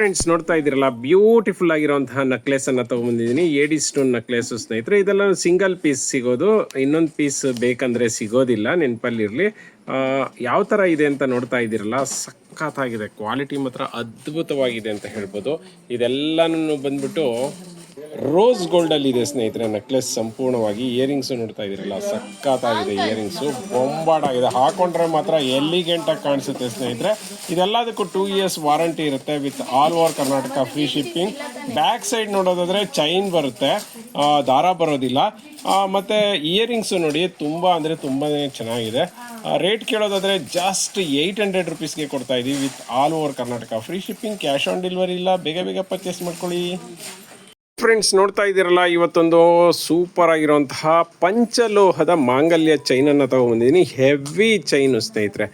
Friends ನೋಡ್ತಾ ಇದ್ದೀರಲ್ಲ? Beautiful ಆಗಿರುವಂತಹ ನೆಕ್ಲೆಸ್ ಅನ್ನ ತಗೊಂಡ್ಬಂದಿದ್ದೀನಿ ಏಡಿ ಸ್ಟೋನ್ ನೆಕ್ಲೆಸ್ ಸ್ನೇಹಿತರೆ, ಇದೆಲ್ಲ ಸಿಂಗಲ್ ಪೀಸ್ ಸಿಗೋದು. ಇನ್ನೊಂದು ಪೀಸ್ ಬೇಕಂದ್ರೆ ಸಿಗೋದಿಲ್ಲ ನೆನಪಲ್ಲಿರಲಿ ಯಾವ ಥರ ಇದೆ ಅಂತ ನೋಡ್ತಾ ಇದ್ದೀರಲ್ಲ? ಸಖತ್ತಾಗಿದೆ. ಕ್ವಾಲಿಟಿ ಮಾತ್ರ ಅದ್ಭುತವಾಗಿದೆ ಅಂತ ಹೇಳ್ಬೋದು. ಇದೆಲ್ಲನೂ ಬಂದ್ಬಿಟ್ಟು ರೋಸ್ ಗೋಲ್ಡ್ ಅಲ್ಲಿ ಇದೆ ಸ್ನೇಹಿತರೆ ನೆಕ್ಲೆಸ್ ಸಂಪೂರ್ಣವಾಗಿ ಇಯರಿಂಗ್ಸ್ ನೋಡ್ತಾ ಇದ್ದೀರಲ್ಲ, ಸಖತ್ತಾಗಿದೆ ಇಯರಿಂಗ್ಸು ಬೊಂಬಾಡಾಗಿದೆ ಹಾಕೊಂಡ್ರೆ ಮಾತ್ರ ಆಗಿ ಕಾಣಿಸುತ್ತೆ ಸ್ನೇಹಿತರೆ. ಇದೆಲ್ಲದಕ್ಕೂ ಟೂ ಇಯರ್ಸ್ ವಾರಂಟಿ ಇರುತ್ತೆ with all over Karnataka free shipping back side ನೋಡೋದಾದ್ರೆ ಚೈನ್ ಬರುತ್ತೆ. ದಾರ ಬರೋದಿಲ್ಲ. ಮತ್ತೆ ಇಯರಿಂಗ್ಸ್ ನೋಡಿ ತುಂಬಾ ಅಂದ್ರೆ ತುಂಬಾನೇ ಚೆನ್ನಾಗಿದೆ. ರೇಟ್ ಕೇಳೋದಾದ್ರೆ ಜಸ್ಟ್ ಏಯ್ಟ್ ಹಂಡ್ರೆಡ್ ರುಪೀಸ್ಗೆ ಕೊಡ್ತಾ ಇದೀವಿ with all over Karnataka free shipping cash on delivery ಇಲ್ಲ. ಬೇಗ ಬೇಗ ಪರ್ಚೇಸ್ ಮಾಡ್ಕೊಳ್ಳಿ. ಫ್ರೆಂಡ್ಸ್ ನೋಡ್ತಾ ಇದ್ದೀರಲ್ಲ, ಇವತ್ತೊಂದು ಸೂಪರ್ ಆಗಿರುವಂತಹ ಪಂಚಲೋಹದ ಮಾಂಗಲ್ಯ ಚೈನನ್ನು ತಗೊಂಬಂದಿದ್ದೀನಿ ಹೆವಿ ಚೈನು ಸ್ನೇಹಿತರೆ,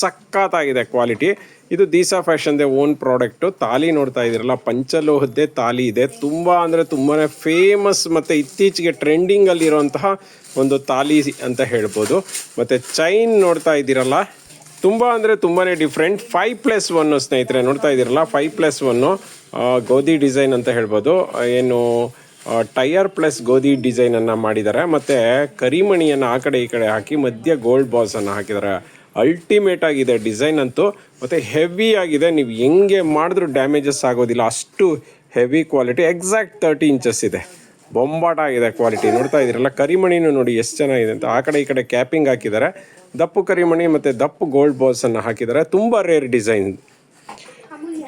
ಸಖತ್ತಾಗಿದೆ ಕ್ವಾಲಿಟಿ ಇದು ದೀಸಾ ಫ್ಯಾಷನ್ದೇ ಓನ್ ಪ್ರಾಡಕ್ಟು ತಾಲಿ ನೋಡ್ತಾ ಇದ್ದೀರಲ್ಲ, ಪಂಚಲೋಹದ್ದೇ ತಾಲಿ ಇದೆ. ತುಂಬ ಅಂದರೆ ತುಂಬಾ ಫೇಮಸ್ ಮತ್ತು ಇತ್ತೀಚೆಗೆ ಟ್ರೆಂಡಿಂಗಲ್ಲಿರುವಂತಹ ಒಂದು ತಾಲಿ ಅಂತ ಹೇಳ್ಬೋದು. ಮತ್ತು ಚೈನ್ ನೋಡ್ತಾ ಇದ್ದೀರಲ್ಲ ತುಂಬ ಅಂದರೆ ತುಂಬಾ ಡಿಫ್ರೆಂಟ್ ಫೈವ್ ಪ್ಲಸ್ ಒನ್ ಸ್ನೇಹಿತರೆ, ನೋಡ್ತಾ ಇದ್ದೀರಲ್ಲ? ಫೈವ್ ಪ್ಲಸ್ ಒನ್ ಗೋಧಿ ಡಿಸೈನ್ ಅಂತ ಹೇಳ್ಬೋದು. ಏನು ಟೈರ್ ಪ್ಲಸ್ ಗೋಧಿ ಡಿಸೈನನ್ನು ಮಾಡಿದ್ದಾರೆ. ಮತ್ತು ಕರಿಮಣಿಯನ್ನು ಆ ಕಡೆ ಈ ಕಡೆ ಹಾಕಿ, ಮಧ್ಯ ಗೋಲ್ಡ್ ಬಾಲ್ಸನ್ನು ಹಾಕಿದ್ದಾರೆ. ಅಲ್ಟಿಮೇಟ್ ಆಗಿದೆ ಡಿಸೈನ್ ಅಂತೂ. ಮತ್ತು ಹೆವಿ ಆಗಿದೆ. ನೀವು ಹೆಂಗೆ ಮಾಡಿದ್ರು ಡ್ಯಾಮೇಜಸ್ ಆಗೋದಿಲ್ಲ. ಅಷ್ಟು heavy quality exact thirty inches ಇದೆ. ಬೊಂಬಾಟ ಆಗಿದೆ ಕ್ವಾಲಿಟಿ. ನೋಡ್ತಾ ಇದ್ದೀರಲ್ಲ, ಕರಿಮಣಿನೂ ನೋಡಿ ಎಷ್ಟು ಚೆನ್ನಾಗಿದೆ ಅಂತ. ಆ ಕಡೆ ಈ ಕಡೆ ಕ್ಯಾಪಿಂಗ್ ಹಾಕಿದ್ದಾರೆ. ದಪ್ಪು ಕರಿಮಣಿ ಮತ್ತು ದಪ್ಪು ಗೋಲ್ಡ್ ಬಾಲ್ಸನ್ನು ಹಾಕಿದ್ದಾರೆ. ತುಂಬ ರೇರ್ ಡಿಸೈನ್.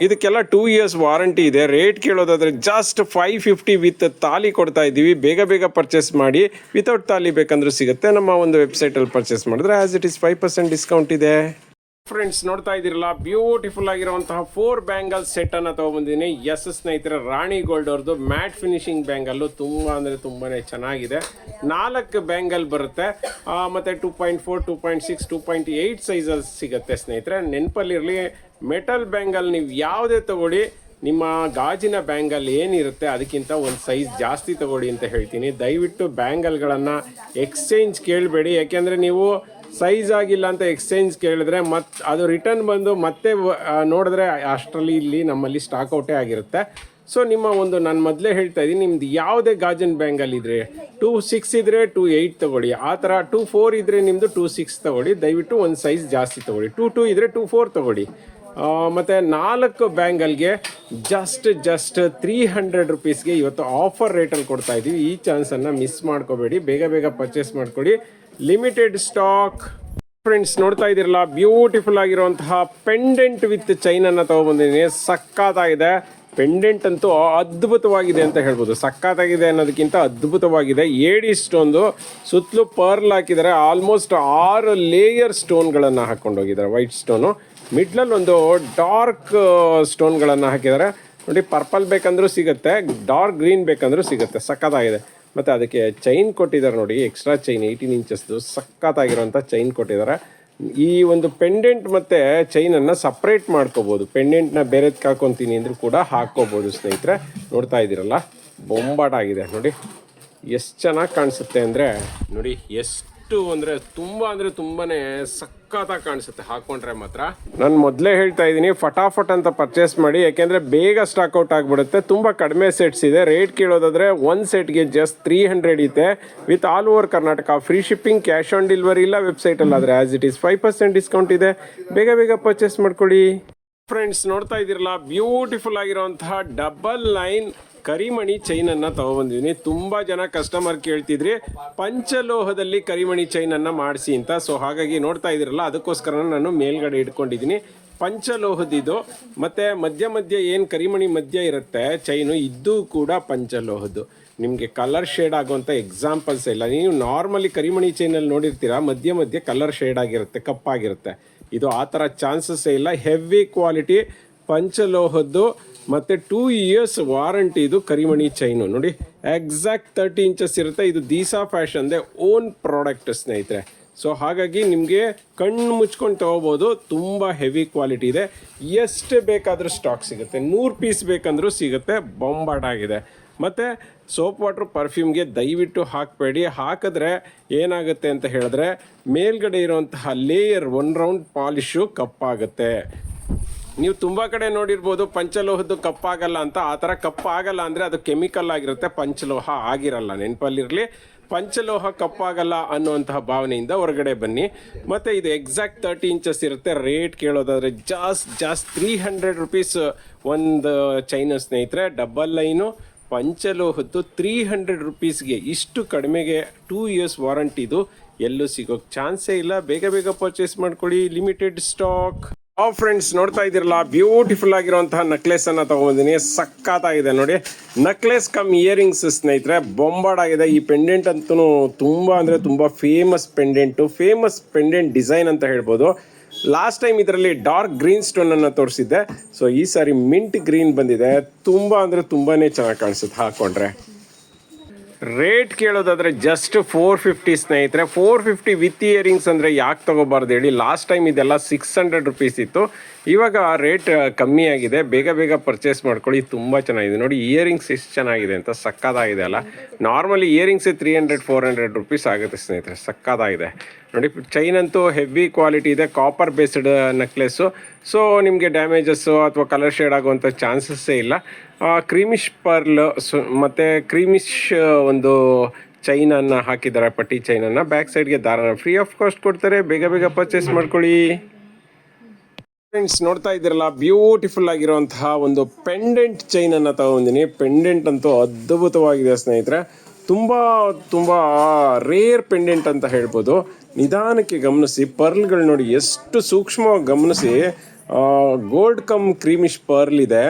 ಇದಕ್ಕೆಲ್ಲ ಟೂ ಇಯರ್ಸ್ ವಾರಂಟಿ ಇದೆ. ರೇಟ್ ಕೇಳೋದಾದ್ರೆ ಜಸ್ಟ್ ಫೈವ್ ಫಿಫ್ಟಿ ವಿತ್ ತಾಲಿ ಕೊಡ್ತಾ ಇದ್ದೀವಿ. ಬೇಗ ಬೇಗ ಪರ್ಚೇಸ್ ಮಾಡಿ. ವಿತೌಟ್ ತಾಲಿ ಬೇಕಂದ್ರೂ ಸಿಗುತ್ತೆ. ನಮ್ಮ ಒಂದು ವೆಬ್ಸೈಟಲ್ಲಿ ಪರ್ಚೇಸ್ ಮಾಡಿದ್ರೆ as it is five percent discount ಇದೆ. ಫ್ರೆಂಡ್ಸ್, ನೋಡ್ತಾ ಇದ್ದೀರಲ್ಲ ಬ್ಯೂಟಿಫುಲ್ ಆಗಿರುವಂತಹ ಫೋರ್ ಬ್ಯಾಂಗಲ್ ಸೆಟ್ ಅನ್ನ ತಗೊಂಡ್ಬಂದಿದ್ದೀನಿ ಎಸ್ ಸ್ನೇಹಿತರೆ, ರಾಣಿ ಗೋಲ್ಡ್ ಅವ್ರದ್ದು ಮ್ಯಾಟ್ ಫಿನಿಶಿಂಗ್ ಬ್ಯಾಂಗಲ್ಲು ತುಂಬ ಅಂದರೆ ತುಂಬಾನೇ ಚೆನ್ನಾಗಿದೆ. ನಾಲ್ಕು ಬ್ಯಾಂಗಲ್ ಬರುತ್ತೆ. ಮತ್ತೆ two point four two point six two point eight ಸೈಜಲ್ಲಿ ಸಿಗುತ್ತೆ ಸ್ನೇಹಿತರೆ. ನೆನಪಲ್ಲಿರಲಿ ಮೆಟಲ್ ಬ್ಯಾಂಗಲ್ ನೀವು ಯಾವುದೇ ತಗೊಳ್ಳಿ, ನಿಮ್ಮ ಗಾಜಿನ ಬ್ಯಾಂಗಲ್ ಏನಿರುತ್ತೆ, ಅದಕ್ಕಿಂತ ಒಂದು ಸೈಜ್ ಜಾಸ್ತಿ ತಗೊಳ್ಳಿ ಅಂತ ಹೇಳ್ತೀನಿ. ದಯವಿಟ್ಟು ಬ್ಯಾಂಗಲ್ಗಳನ್ನು ಎಕ್ಸ್ಚೇಂಜ್ ಕೇಳಬೇಡಿ. ಯಾಕೆಂದರೆ ನೀವು ಸೈಜ್ ಆಗಿಲ್ಲ ಅಂತ ಎಕ್ಸ್ಚೇಂಜ್ ಕೇಳಿದ್ರೆ ಮತ್, ಅದು ರಿಟರ್ನ್ ಬಂದು ಮತ್ತೆ ನೋಡಿದ್ರೆ ಅಷ್ಟರಲ್ಲಿ ಇಲ್ಲಿ ನಮ್ಮಲ್ಲಿ ಸ್ಟಾಕ್ ಔಟೇ ಆಗಿರುತ್ತೆ. ಸೊ ನಿಮ್ಮ ಒಂದು ನಾನು ಮೊದಲೇ ಹೇಳ್ತಾ ಇದ್ದೀನಿ, ನಿಮ್ದು ಯಾವುದೇ ಗಾಜನ್ ಬ್ಯಾಂಗಲ್ ಇದ್ರೆ ಟೂ ಸಿಕ್ಸ್ ಇದ್ರೆ ಟೂ ಏಯ್ಟ್ ತಗೊಳ್ಳಿ. ಆ ಥರ ಟೂ ಫೋರ್ ಇದ್ರೆ ನಿಮ್ಮದು ಟೂ ಸಿಕ್ಸ್ ತಗೊಳ್ಳಿ. ದಯವಿಟ್ಟು ಒಂದು ಸೈಜ್ ಜಾಸ್ತಿ ತಗೊಳ್ಳಿ. ಟೂ ಟೂ ಇದ್ರೆ ಟೂ ಫೋರ್ ತಗೊಳ್ಳಿ. ಮತ್ತು ಮತ್ತೆ ನಾಲ್ಕು ಬ್ಯಾಂಗಲ್ಗೆ ಜಸ್ಟ್ ಜಸ್ಟ್ ತ್ರೀ ಹಂಡ್ರೆಡ್ ರುಪೀಸ್ಗೆ ಇವತ್ತು ಆಫರ್ ರೇಟಲ್ಲಿ ಕೊಡ್ತಾ ಇದ್ದೀವಿ ಈ ಚಾನ್ಸನ್ನು ಮಿಸ್ ಮಾಡ್ಕೋಬೇಡಿ. ಬೇಗ ಬೇಗ ಪರ್ಚೇಸ್ ಮಾಡ್ಕೊಳ್ಳಿ ಲಿಮಿಟೆಡ್ ಸ್ಟಾಕ್ ಫ್ರೆಂಡ್ಸ್ ನೋಡ್ತಾ ಇದ್ದೀರಲ್ಲ ಬ್ಯೂಟಿಫುಲ್ ಆಗಿರುವಂತಹ ಪೆಂಡೆಂಟ್ ವಿತ್ ಚೈನನ್ನು ತಗೊಬಂದಿದ್ದೀನಿ ಸಕ್ಕತ್ತಾಗಿದೆ ಪೆಂಡೆಂಟ್ ಅಂತೂ ಅದ್ಭುತವಾಗಿದೆ ಅಂತ ಹೇಳ್ಬೋದು. ಸಕ್ಕತ್ತಾಗಿದೆ ಅನ್ನೋದಕ್ಕಿಂತ ಅದ್ಭುತವಾಗಿದೆ. ಏಡಿ ಸ್ಟೋನ್ದು ಸುತ್ತಲೂ ಪರ್ಲ್ ಹಾಕಿದ್ದಾರೆ. ಆಲ್ಮೋಸ್ಟ್ ಆರು ಲೇಯರ್ ಸ್ಟೋನ್ಗಳನ್ನು ಹಾಕ್ಕೊಂಡೋಗಿದ್ದಾರೆ ವೈಟ್ ಸ್ಟೋನು ಮಿಡ್ಲಲ್ಲಿ ಒಂದು ಡಾರ್ಕ್ ಸ್ಟೋನ್ಗಳನ್ನು ಹಾಕಿದ್ದಾರೆ. ನೋಡಿ ಪರ್ಪಲ್ ಬೇಕಂದ್ರೂ ಸಿಗುತ್ತೆ ಡಾರ್ಕ್ ಗ್ರೀನ್ ಬೇಕಂದ್ರೂ ಸಿಗುತ್ತೆ. ಸಕ್ಕತ್ತಾಗಿದೆ ಮತ್ತು ಅದಕ್ಕೆ ಚೈನ್ ಕೊಟ್ಟಿದ್ದಾರೆ ನೋಡಿ ಎಕ್ಸ್ಟ್ರಾ ಚೈನ್ ಏಯ್ಟೀನ್ ಇಂಚಸ್ದು ಸಖತ್ತಾಗಿರುವಂಥ ಚೈನ್ ಕೊಟ್ಟಿದ್ದಾರೆ. ಈ ಒಂದು ಪೆಂಡೆಂಟ್ ಮತ್ತು ಚೈನನ್ನು ಸಪ್ರೇಟ್ ಮಾಡ್ಕೋಬೋದು. ಪೆಂಡೆಂಟ್ನ ಬೇರೆದಕ್ಕೆ ಹಾಕೊತೀನಿ ಅಂದರೂ ಕೂಡ ಹಾಕ್ಕೋಬೋದು, ಸ್ನೇಹಿತರೆ. ನೋಡ್ತಾ ಇದ್ದೀರಲ್ಲ, ಬೊಂಬಾಟಾಗಿದೆ. ನೋಡಿ, ಎಷ್ಟು ಚೆನ್ನಾಗಿ ಕಾಣಿಸುತ್ತೆ ಅಂದರೆ, ನೋಡಿ, ಎಷ್ಟು ಅಂದರೆ ತುಂಬ ಅಂದರೆ ತುಂಬಾನೇ ಸಖತ್ತಾಗಿ ಕಾಣಿಸುತ್ತೆ ಹಾಕೊಂಡ್ರೆ ಮಾತ್ರ. ನಾನು ಮೊದಲೇ ಹೇಳ್ತಾ ಇದ್ದೀನಿ ಫಟಾಫಟ್ ಅಂತ ಪರ್ಚೇಸ್ ಮಾಡಿ ಯಾಕೆಂದರೆ ಬೇಗ ಸ್ಟಾಕ್ ಔಟ್ ಆಗಿಬಿಡುತ್ತೆ. ತುಂಬ ಕಡಿಮೆ ಸೆಟ್ಸ್ ಇದೆ. ರೇಟ್ ಕೇಳೋದಾದ್ರೆ ಒಂದು ಸೆಟ್ಗೆ ಜಸ್ಟ್ ತ್ರೀ ಹಂಡ್ರೆಡ್ ಇದೆ with all over Karnataka free shipping cash on delivery ಇಲ್ಲ ವೆಬ್ಸೈಟಲ್ಲಿ ಆದ್ರೆ as it is five percent discount ಇದೆ. ಬೇಗ ಬೇಗ ಪರ್ಚೇಸ್ ಮಾಡ್ಕೊಳ್ಳಿ. ಫ್ರೆಂಡ್ಸ್ ನೋಡ್ತಾ ಇದ್ದೀರಲ್ಲ ಬ್ಯೂಟಿಫುಲ್ ಆಗಿರುವಂತಹ ಡಬಲ್ ಲೈನ್ ಕರಿಮಣಿ ಚೈನ್ ಅನ್ನ ತಗೊಬಂದಿದ್ದೀನಿ ತುಂಬಾ ಜನ ಕಸ್ಟಮರ್ ಕೇಳ್ತಿದ್ರಿ, ಪಂಚಲೋಹದಲ್ಲಿ ಕರಿಮಣಿ ಚೈನ್ ಅನ್ನ ಮಾಡಿಸಿ ಅಂತ. ಸೊ ಹಾಗಾಗಿ ನೋಡ್ತಾ ಇದ್ದೀರಲ್ಲ ಅದಕ್ಕೋಸ್ಕರ ನಾನು ಮೇಲ್ಗಡೆ ಇಟ್ಕೊಂಡಿದ್ದೀನಿ ಪಂಚಲೋಹದಿದು, ಮತ್ತೆ ಮಧ್ಯ ಮಧ್ಯ ಏನು ಕರಿಮಣಿ ಮಧ್ಯ ಇರುತ್ತೆ ಚೈನು ಇದು ಕೂಡ ಪಂಚಲೋಹದ್ದು ನಿಮಗೆ ಕಲರ್ ಶೇಡ್ ಆಗುವಂಥ ಎಕ್ಸಾಂಪಲ್ಸ್ ಇಲ್ಲ. ನೀವು ನಾರ್ಮಲಿ ಕರಿಮಣಿ ಚೈನಲ್ಲಿ ನೋಡಿರ್ತೀರಾ, ಮಧ್ಯ ಮಧ್ಯೆ ಕಲರ್ ಶೇಡ್ ಆಗಿರುತ್ತೆ, ಕಪ್ಪಾಗಿರುತ್ತೆ. ಇದು ಆ ಥರ ಚಾನ್ಸಸ್ಸೇ ಇಲ್ಲ. ಹೆವಿ ಕ್ವಾಲಿಟಿ ಪಂಚಲೋಹದ್ದು ಮತ್ತು ಟೂ ಇಯರ್ಸ್ ವಾರಂಟಿ ಇದು ಕರಿಮಣಿ ಚೈನು ನೋಡಿ. ಎಕ್ಸಾಕ್ಟ್ ತರ್ಟಿ ಇಂಚಸ್ ಇರುತ್ತೆ. ಇದು ದೀಸಾ ಫ್ಯಾಷನ್ದೇ ಓನ್ ಪ್ರಾಡಕ್ಟ್ ಸ್ನೇಹಿತರೆ. ಸೊ ಹಾಗಾಗಿ ನಿಮಗೆ ಕಣ್ಣು ಮುಚ್ಕೊಂಡು ತಗೋಬೋದು. ತುಂಬ ಹೆವಿ ಕ್ವಾಲಿಟಿ ಇದೆ. ಎಷ್ಟು ಬೇಕಾದರೂ ಸ್ಟಾಕ್ ಸಿಗುತ್ತೆ. ನೂರು ಪೀಸ್ ಬೇಕಂದ್ರೂ ಸಿಗುತ್ತೆ. ಬೊಂಬಾಟಾಗಿದೆ ಮತ್ತು ಸೋಪ್ ವಾಟ್ರ್ ಪರ್ಫ್ಯೂಮ್ಗೆ ದಯವಿಟ್ಟು ಹಾಕಬೇಡಿ. ಹಾಕಿದ್ರೆ ಏನಾಗುತ್ತೆ ಅಂತ ಹೇಳಿದ್ರೆ ಮೇಲ್ಗಡೆ ಇರುವಂತಹ ಲೇಯರ್ ಒನ್ ರೌಂಡ್ ಪಾಲಿಶು ಕಪ್ಪಾಗುತ್ತೆ. ನೀವು ತುಂಬ ಕಡೆ ನೋಡಿರ್ಬೋದು ಪಂಚಲೋಹದ್ದು ಕಪ್ಪಾಗಲ್ಲ ಅಂತ. ಆ ಥರ ಕಪ್ಪಾಗಲ್ಲ ಅಂದರೆ ಅದು ಕೆಮಿಕಲ್ ಆಗಿರುತ್ತೆ, ಪಂಚಲೋಹ ಆಗಿರಲ್ಲ, ನೆನಪಲ್ಲಿರಲಿ. ಪಂಚಲೋಹ ಕಪ್ಪಾಗಲ್ಲ ಅನ್ನುವಂತಹ ಭಾವನೆಯಿಂದ ಹೊರಗಡೆ ಬನ್ನಿ. ಮತ್ತು ಇದು ಎಕ್ಸಾಕ್ಟ್ ತರ್ಟಿ ಇಂಚಸ್ ಇರುತ್ತೆ rate ಕೇಳೋದಾದರೆ just just three hundred rupees ಒಂದು ಚೈನ ಸ್ನೇಹಿತರೆ ಡಬಲ್ ಲೈನು ಪಂಚಲೋಹದ್ದು ತ್ರೀ ಹಂಡ್ರೆಡ್ ರುಪೀಸ್ಗೆ ಇಷ್ಟು ಕಡಿಮೆಗೆ ಟೂ ಇಯರ್ಸ್ ವಾರಂಟಿದು ಎಲ್ಲೂ ಸಿಗೋಕ್ಕೆ ಚಾನ್ಸೇ ಇಲ್ಲ. ಬೇಗ ಬೇಗ ಪರ್ಚೇಸ್ ಮಾಡ್ಕೊಳ್ಳಿ ಲಿಮಿಟೆಡ್ ಸ್ಟಾಕ್ ಆ ಫ್ರೆಂಡ್ಸ್ ನೋಡ್ತಾ ಇದ್ದೀರಲ್ಲ? ಬ್ಯೂಟಿಫುಲ್ ಆಗಿರುವಂತಹ ನೆಕ್ಲೆಸ್ ಅನ್ನ ತಗೊಂಡಿದ್ದೀನಿ ಸಕ್ಕತ್ತಾಗಿದೆ ನೋಡಿ. ನೆಕ್ಲೆಸ್ ಕಮ್ ಇಯರಿಂಗ್ಸ್ ಸ್ನೇಹಿತರೆ. ಬೊಂಬಾಡಾಗಿದೆ ಈ ಪೆಂಡೆಂಟ್ ಅಂತೂ ತುಂಬ ಅಂದರೆ ತುಂಬ famous pendant famous pendant design ಅಂತ ಹೇಳ್ಬೋದು. ಲಾಸ್ಟ್ ಟೈಮ್ ಇದರಲ್ಲಿ ಡಾರ್ಕ್ ಗ್ರೀನ್ ಸ್ಟೋನ್ ಅನ್ನು ತೋರಿಸಿದ್ದೆ. ಸೊ ಈ ಸಾರಿ ಮಿಂಟ್ ಗ್ರೀನ್ ಬಂದಿದೆ. ತುಂಬ ಅಂದರೆ ತುಂಬಾನೇ ಚೆನ್ನಾಗಿ ಕಾಣಿಸುತ್ತೆ. ಹಾಕೊಂಡ್ರೆ. ರೇಟ್ ಕೇಳೋದಾದರೆ ಜಸ್ಟ್ ಫೋರ್ ಫಿಫ್ಟಿ ಸ್ನೇಹಿತರೆ ಫೋರ್ ಫಿಫ್ಟಿ ವಿತ್ ಇಯರಿಂಗ್ಸ್ ಅಂದರೆ ಯಾಕೆ ತೊಗೋಬಾರ್ದು ಹೇಳಿ ಲಾಸ್ಟ್ ಟೈಮ್ ಇದೆಲ್ಲ ಸಿಕ್ಸ್ ಹಂಡ್ರೆಡ್ ರುಪೀಸ್ ಇತ್ತು. ಇವಾಗ ರೇಟ್ ಕಮ್ಮಿ ಆಗಿದೆ. ಬೇಗ ಬೇಗ ಪರ್ಚೇಸ್ ಮಾಡ್ಕೊಳ್ಳಿ, ತುಂಬ ಚೆನ್ನಾಗಿದೆ. ನೋಡಿ ಇಯರಿಂಗ್ಸ್ ಎಷ್ಟು ಚೆನ್ನಾಗಿದೆ ಅಂತ ಸಕ್ಕದಾಗಿದೆ ಅಲ್ಲ. Normally ಇಯರಿಂಗ್ಸೇ three hundred four hundred rupees ಆಗುತ್ತೆ ಸ್ನೇಹಿತರೆ, ಸಕ್ಕದಾಗಿದೆ. ನೋಡಿ ಚೈನ್ ಅಂತೂ ಹೆವಿ ಕ್ವಾಲಿಟಿ ಇದೆ ಕಾಪರ್ ಬೇಸ್ಡ್ ನೆಕ್ಲೆಸ್ಸು ಸೊ ನಿಮಗೆ ಡ್ಯಾಮೇಜಸ್ಸು ಅಥವಾ ಕಲರ್ ಶೇಡ್ ಆಗುವಂಥ ಚಾನ್ಸಸ್ಸೇ ಇಲ್ಲ. ಕ್ರೀಮಿಶ್ ಪರ್ಲ್ ಸೊ ಮತ್ತು ಕ್ರೀಮಿಶ್ ಒಂದು ಚೈನನ್ನು ಹಾಕಿದ್ದಾರೆ, ಪಟ್ಟಿ ಚೈನನ್ನು ಬ್ಯಾಕ್ ಸೈಡ್ಗೆ ದಾರನ ಫ್ರೀ ಆಫ್ ಕಾಸ್ಟ್ ಕೊಡ್ತಾರೆ. ಬೇಗ ಬೇಗ ಪರ್ಚೇಸ್ ಮಾಡ್ಕೊಳ್ಳಿ. ಫ್ರೆಂಡ್ಸ್ ನೋಡ್ತಾ ಇದ್ದೀರಲ್ಲ ಬ್ಯೂಟಿಫುಲ್ ಆಗಿರುವಂತಹ ಒಂದು ಪೆಂಡೆಂಟ್ ಚೈನ್ ಅನ್ನ ತಗೊಂಡಿನಿ ಪೆಂಡೆಂಟ್ ಅಂತೂ ಅದ್ಭುತವಾಗಿದೆ, ಸ್ನೇಹಿತರೆ. ತುಂಬ ತುಂಬ ರೇರ್ ಪೆಂಡೆಂಟ್ ಅಂತ ಹೇಳ್ಬೋದು. ನಿಧಾನಕ್ಕೆ ಗಮನಿಸಿ, ಪರ್ಲ್ಗಳು ನೋಡಿ ಎಷ್ಟು ಸೂಕ್ಷ್ಮವಾಗಿ ಗಮನಿಸಿ ಗೋಲ್ಡ್ ಕಮ್ ಕ್ರೀಮಿಶ್ ಪರ್ಲ್ ಇದೆ.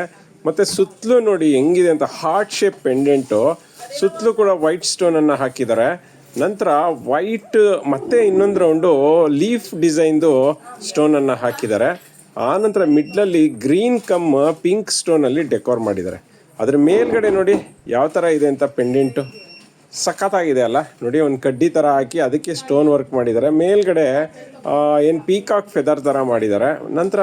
ಮತ್ತೆ ಸುತ್ತಲೂ ನೋಡಿ ಹೆಂಗಿದೆ ಅಂತ ಹಾರ್ಟ್ ಶೇಪ್ ಪೆಂಡೆಂಟು ಸುತ್ತಲೂ ಕೂಡ ವೈಟ್ ಸ್ಟೋನನ್ನು ಹಾಕಿದ್ದಾರೆ. ನಂತರ ವೈಟ್ ಮತ್ತೆ ಇನ್ನೊಂದು ರೌಂಡು ಲೀಫ್ ಡಿಸೈನ್ದು ಸ್ಟೋನನ್ನು ಹಾಕಿದ್ದಾರೆ. ಆನಂತರ ಮಿಡ್ಲಲ್ಲಿ ಗ್ರೀನ್ ಕಮ್ ಪಿಂಕ್ ಸ್ಟೋನಲ್ಲಿ ಡೆಕೋರ್ ಮಾಡಿದ್ದಾರೆ. ಅದ್ರ ಮೇಲ್ಗಡೆ ನೋಡಿ ಯಾವ ಥರ ಇದೆ ಅಂತ ಪೆಂಡೆಂಟು ಸಖತ್ತಾಗಿದೆ ಅಲ್ಲ? ನೋಡಿ ಒಂದು ಕಡ್ಡಿ ಥರ ಹಾಕಿ ಅದಕ್ಕೆ ಸ್ಟೋನ್ ವರ್ಕ್ ಮಾಡಿದ್ದಾರೆ. ಮೇಲ್ಗಡೆ ಏನು ಪೀಕಾಕ್ ಫೆದರ್ ಥರ ಮಾಡಿದ್ದಾರೆ. ನಂತರ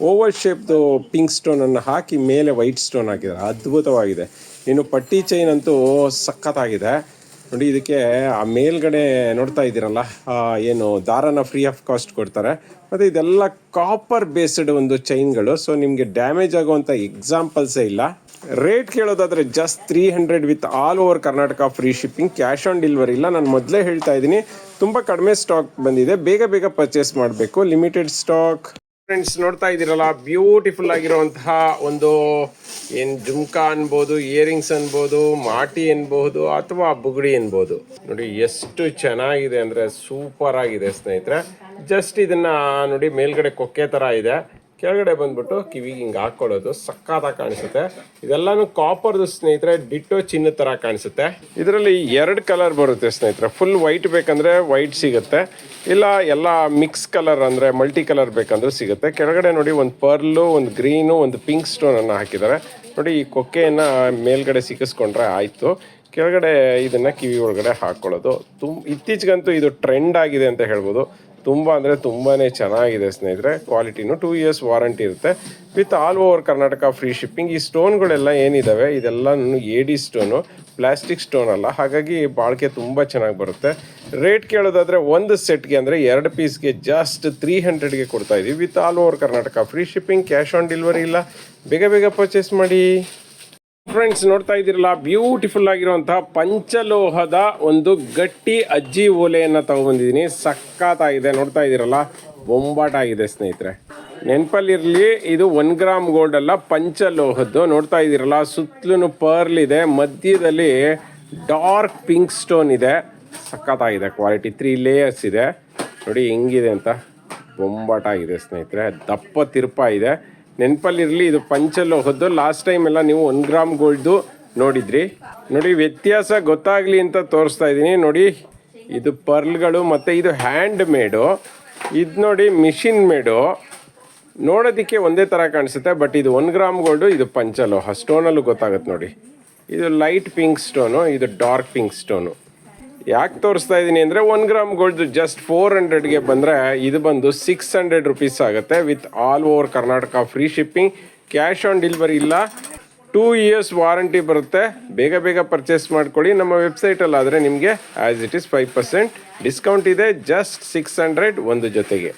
ಓವಲ್ ಶೇಪ್ದು ಪಿಂಕ್ ಸ್ಟೋನನ್ನು ಹಾಕಿ ಮೇಲೆ ವೈಟ್ ಸ್ಟೋನ್ ಹಾಕಿದ್ದಾರೆ. ಅದ್ಭುತವಾಗಿದೆ. ಇನ್ನು ಪಟ್ಟಿ ಚೈನ್ ಅಂತೂ ಸಖತ್ತಾಗಿದೆ. ನೋಡಿ, ಇದಕ್ಕೆ ಆ ಮೇಲ್ಗಡೆ ನೋಡ್ತಾ ಇದ್ದೀರಲ್ಲ ಏನು ದಾರನ ಫ್ರೀ ಆಫ್ ಕಾಸ್ಟ್ ಕೊಡ್ತಾರೆ. ಮತ್ತು ಇದೆಲ್ಲ ಕಾಪರ್ ಬೇಸ್ಡ್ ಒಂದು ಚೈನ್ಗಳು. ಸೊ ನಿಮಗೆ ಡ್ಯಾಮೇಜ್ ಆಗುವಂಥ ಎಕ್ಸಾಂಪಲ್ಸೇ ಇಲ್ಲ. Rate ಕೇಳೋದಾದರೆ just three hundred with all over Karnataka free shipping cash on delivery ಇಲ್ಲ. ನಾನು ಮೊದಲೇ ಹೇಳ್ತಾ ಇದ್ದೀನಿ, ತುಂಬ ಕಡಿಮೆ ಸ್ಟಾಕ್ ಬಂದಿದೆ. ಬೇಗ ಬೇಗ ಪರ್ಚೇಸ್ ಮಾಡಬೇಕು. ಲಿಮಿಟೆಡ್ ಸ್ಟಾಕ್ ಫ್ರೆಂಡ್ಸ್ ನೋಡ್ತಾ ಇದ್ದೀರಲ್ಲ ಬ್ಯೂಟಿಫುಲ್ ಆಗಿರುವಂತಹ ಒಂದು, ಏನು ಜುಮ್ಕಾ ಅನ್ಬೋದು ಇಯರಿಂಗ್ಸ್ ಅನ್ಬೋದು, ಮಾಟಿ ಅನ್ಬಹುದು ಅಥವಾ ಬುಗುಡಿ ಅನ್ಬೋದು. ನೋಡಿ, ಎಷ್ಟು ಚೆನ್ನಾಗಿದೆ ಅಂದ್ರೆ ಸೂಪರ್ ಆಗಿದೆ ಸ್ನೇಹಿತರೆ. ಜಸ್ಟ್ ಇದನ್ನ ನೋಡಿ ಮೇಲ್ಗಡೆ ಕೊಕ್ಕೆ ತರ ಇದೆ. ಕೆಳಗಡೆ ಬಂದ್ಬಿಟ್ಟು ಕಿವಿಗೆ ಹಿಂಗೆ ಹಾಕ್ಕೊಳ್ಳೋದು ಸಕ್ಕತ್ತಾಗಿ ಕಾಣಿಸುತ್ತೆ. ಇದೆಲ್ಲಾನು ಕಾಪರ್ದು ಸ್ನೇಹಿತರೆ ಡಿಟ್ಟೋ ಚಿನ್ನ ಥರ ಕಾಣಿಸುತ್ತೆ. ಇದರಲ್ಲಿ ಎರಡು ಕಲರ್ ಬರುತ್ತೆ ಸ್ನೇಹಿತರೆ. ಫುಲ್ ವೈಟ್ ಬೇಕಂದ್ರೆ ವೈಟ್ ಸಿಗುತ್ತೆ. ಇಲ್ಲ ಎಲ್ಲ ಮಿಕ್ಸ್ ಕಲರ್ ಅಂದರೆ ಮಲ್ಟಿ ಕಲರ್ ಬೇಕಂದ್ರೆ ಸಿಗುತ್ತೆ. ಕೆಳಗಡೆ ನೋಡಿ ಒಂದು ಪರ್ಲು ಒಂದು ಗ್ರೀನು ಒಂದು ಪಿಂಕ್ ಸ್ಟೋನನ್ನು ಹಾಕಿದ್ದಾರೆ. ನೋಡಿ ಈ ಕೊಕ್ಕೆಯನ್ನು ಮೇಲ್ಗಡೆ ಸಿಕ್ಕಿಸ್ಕೊಂಡ್ರೆ ಆಯಿತು. ಕೆಳಗಡೆ ಇದನ್ನು ಕಿವಿ ಒಳಗಡೆ ಹಾಕ್ಕೊಳ್ಳೋದು ತುಂಬ ಇತ್ತೀಚೆಗಂತೂ ಇದು ಟ್ರೆಂಡ್ ಆಗಿದೆ ಅಂತ ಹೇಳ್ಬೋದು. ತುಂಬ ಅಂದರೆ ತುಂಬಾ ಚೆನ್ನಾಗಿದೆ ಸ್ನೇಹಿತರೆ. ಕ್ವಾಲಿಟಿನೂ ಟೂ ಇಯರ್ಸ್ ವಾರಂಟಿ ಇರುತ್ತೆ. With all over Karnataka free shipping ಈ ಸ್ಟೋನ್ಗಳೆಲ್ಲ ಏನಿದ್ದಾವೆ ಇದೆಲ್ಲ A D stone plastic stone ಅಲ್ಲ. ಹಾಗಾಗಿ ಬಾಳಿಕೆ ತುಂಬ ಚೆನ್ನಾಗಿ ಬರುತ್ತೆ. ರೇಟ್ ಕೇಳೋದಾದರೆ ಒಂದು ಸೆಟ್ಗೆ ಅಂದರೆ ಎರಡು ಪೀಸ್ಗೆ ಜಸ್ಟ್ ತ್ರೀ ಹಂಡ್ರೆಡ್ಗೆ ಕೊಡ್ತಾ ಇದ್ದೀವಿ with all over Karnataka free shipping cash on delivery ಇಲ್ಲ. ಬೇಗ ಬೇಗ ಪರ್ಚೇಸ್ ಮಾಡಿ. ಫ್ರೆಂಡ್ಸ್ ನೋಡ್ತಾ ಇದ್ದೀರಲ್ಲ ಬ್ಯೂಟಿಫುಲ್ ಆಗಿರುವಂತಹ ಪಂಚಲೋಹದ ಒಂದು ಗಟ್ಟಿ ಅಜ್ಜಿ ಓಲೆಯನ್ನು ತಗೊಬಂದಿದ್ದೀನಿ ಸಖತ್ತಾಗಿದೆ, ನೋಡ್ತಾ ಇದ್ದೀರಲ್ಲ ಬೊಂಬಾಟ ಆಗಿದೆ ಸ್ನೇಹಿತರೆ. ನೆನಪಲ್ಲಿರಲಿ, ಇದು ಒನ್ ಗ್ರಾಮ್ ಗೋಲ್ಡ್ ಅಲ್ಲ, ಪಂಚಲೋಹದ್ದು. ನೋಡ್ತಾ ಇದ್ದೀರಲ್ಲ, ಸುತ್ತಲೂ ಪರ್ಲ್ ಇದೆ, ಮಧ್ಯದಲ್ಲಿ ಡಾರ್ಕ್ ಪಿಂಕ್ ಸ್ಟೋನ್ ಇದೆ. ಸಖತ್ತಾಗಿದೆ ಕ್ವಾಲಿಟಿ ತ್ರೀ ಲೇಯರ್ಸ್ ಇದೆ. ನೋಡಿ, ಹೆಂಗಿದೆ ಅಂತ ಬೊಂಬಾಟ ಆಗಿದೆ ಸ್ನೇಹಿತರೆ. ದಪ್ಪ ತಿರುಪ ಇದೆ. ನೆನಪಲ್ಲಿರಲಿ ಇದು ಪಂಚಲೋಹದ್ದು ಲಾಸ್ಟ್ ಟೈಮ್ ಎಲ್ಲ ನೀವು ಒಂದು ಗ್ರಾಮ್ ಗೋಲ್ಡ್ದು ನೋಡಿದ್ರಿ. ನೋಡಿ, ವ್ಯತ್ಯಾಸ ಗೊತ್ತಾಗ್ಲಿ ಅಂತ ತೋರಿಸ್ತಾ ಇದ್ದೀನಿ. ನೋಡಿ, ಇದು ಪರ್ಲ್ಗಳು ಮತ್ತು ಇದು ಹ್ಯಾಂಡ್ ಮೇಡು ಇದು ನೋಡಿ ಮಿಷಿನ್ ಮೇಡು ನೋಡೋದಕ್ಕೆ ಒಂದೇ ಥರ ಕಾಣಿಸುತ್ತೆ ಬಟ್ ಇದು ಒಂದು ಗ್ರಾಮ್ ಗೋಲ್ಡು ಇದು ಪಂಚಲೋಹ ಸ್ಟೋನಲ್ಲೂ ಗೊತ್ತಾಗುತ್ತೆ ನೋಡಿ. ಇದು ಲೈಟ್ ಪಿಂಕ್ ಸ್ಟೋನು ಇದು ಡಾರ್ಕ್ ಪಿಂಕ್ ಸ್ಟೋನು ಯಾಕೆ ತೋರಿಸ್ತಾ ಇದ್ದೀನಿ ಅಂದರೆ one gram gold just four ಹಂಡ್ರೆಡ್ಗೆ ಬಂದರೆ ಇದು ಬಂದು ಸಿಕ್ಸ್ ಹಂಡ್ರೆಡ್ ರುಪೀಸ್ ಆಗುತ್ತೆ with all over Karnataka free shipping cash on delivery ಇಲ್ಲ. ಟೂ ಇಯರ್ಸ್ ವಾರಂಟಿ ಬರುತ್ತೆ. ಬೇಗ ಬೇಗ ಪರ್ಚೇಸ್ ಮಾಡ್ಕೊಳ್ಳಿ. ನಮ್ಮ ವೆಬ್ಸೈಟಲ್ಲಿ ಆದರೆ ನಿಮಗೆ as it is five percent discount ಇದೆ. ಜಸ್ಟ್ ಸಿಕ್ಸ್ ಹಂಡ್ರೆಡ್ ಒಂದು ಜೊತೆಗೆ.